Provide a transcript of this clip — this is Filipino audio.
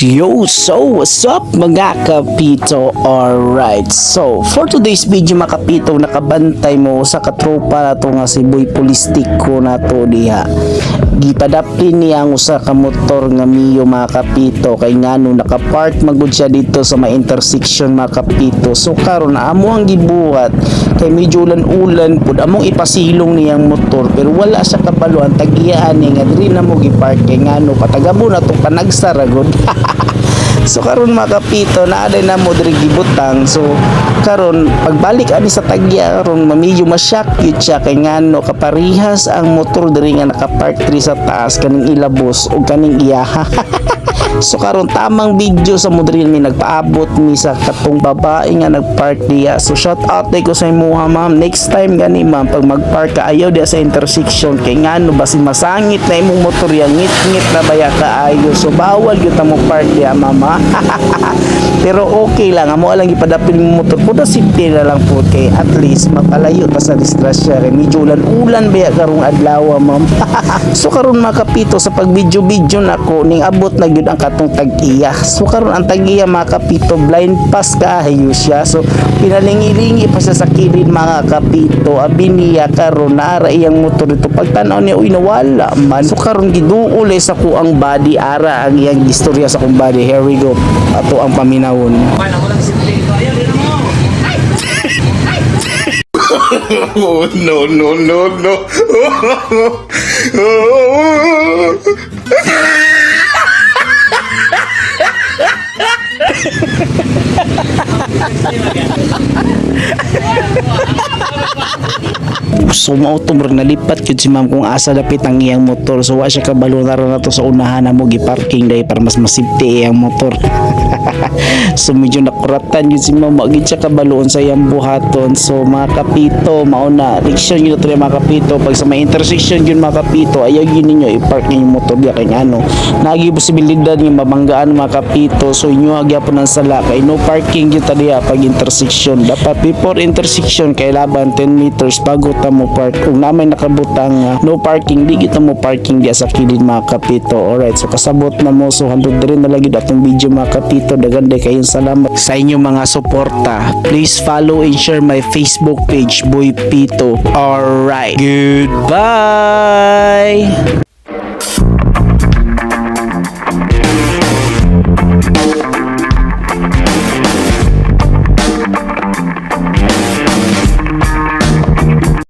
Yo, so what's up mga kapito? Alright, so for today's video mga kapito, nakabantay mo sa katropa na to nga si Boy Polistiko na to diha. Gipadaplin niya ang usa ka motor nga miyo mga kapito kay ngano nakapark magud siya dito sa may intersection mga kapito. So karon amo ang gibuhat kay medyo ulan-ulan pud among ipasilong niyang motor pero wala siya kabalo ang tagiyaan niya nga diri na mo gipark kay ngano patagabo na to panagsaragod. So karon mga kapito naaday na mo diri gibutang. So karon pagbalik ani sa tagya karon mamedyo masyak yun siya kay ngano kaparihas ang motor diri nga nakapark diri sa taas kaning ilabos ug kaning iyaha. So karon tamang video sa mo diri mi nagpaabot mi sa katong babae nga nagpark diya. So shout out day ko sa imuha ma'am. Next time gani ma'am pag magpark ka ayaw diya sa intersection kay ngano basi masangit na imong motor yan ngit-ngit na baya kaayo. So bawal gyud ta mo park diya mama. Pero okay lang amo lang ipadapin mo motor po safety na lang po kay at least mapalayo ta sa distrasya kay medyo ulan-ulan baya karong adlaw ma'am. so karon mga kapito sa pag-video-video nako ning abot na gyud ang katong tag-iya. So karon ang tag-iya mga kapito blind pass kaayo siya. So pinalingi-lingi pa sa kilid mga kapito. Abi niya karon naara iyang motor dito pagtanaw niya uy nawala man. So karon giduol sa kuang body ara ang iyang istorya sa kung body. Here go. Ato ang paminawon. Oh, no, no, no, no. So mao to murag nalipat gyud si ma'am kung asa dapit ang iyang motor. So wa siya kabalo na ron nato sa unahan na mo gi-parking dai para mas masipti iyang motor. so medyo nakuratan yun si ma'am magid siya kabaloon sa iyang buhaton. So mga kapito mao na leksyon yun to mga kapito pag sa may intersection yun mga kapito ayaw yun ninyo i-park niyo yung motor diya kay ano. Nagi posibilidad nga mabanggaan mga kapito. So inyo hagyapon ang sala kay no parking yun tadiya pag intersection. Dapat before intersection kay laban 10 meters bago ta mo park. Kung namay nakabutang nga, no parking di kita mo parking diya sa kilid mga kapito. Alright, so kasabot na mo so handog diri na lagi video mga kapito. Dagan day kayong salamat sa inyong mga suporta. Please follow and share my Facebook page Boy Pito. Alright. Goodbye.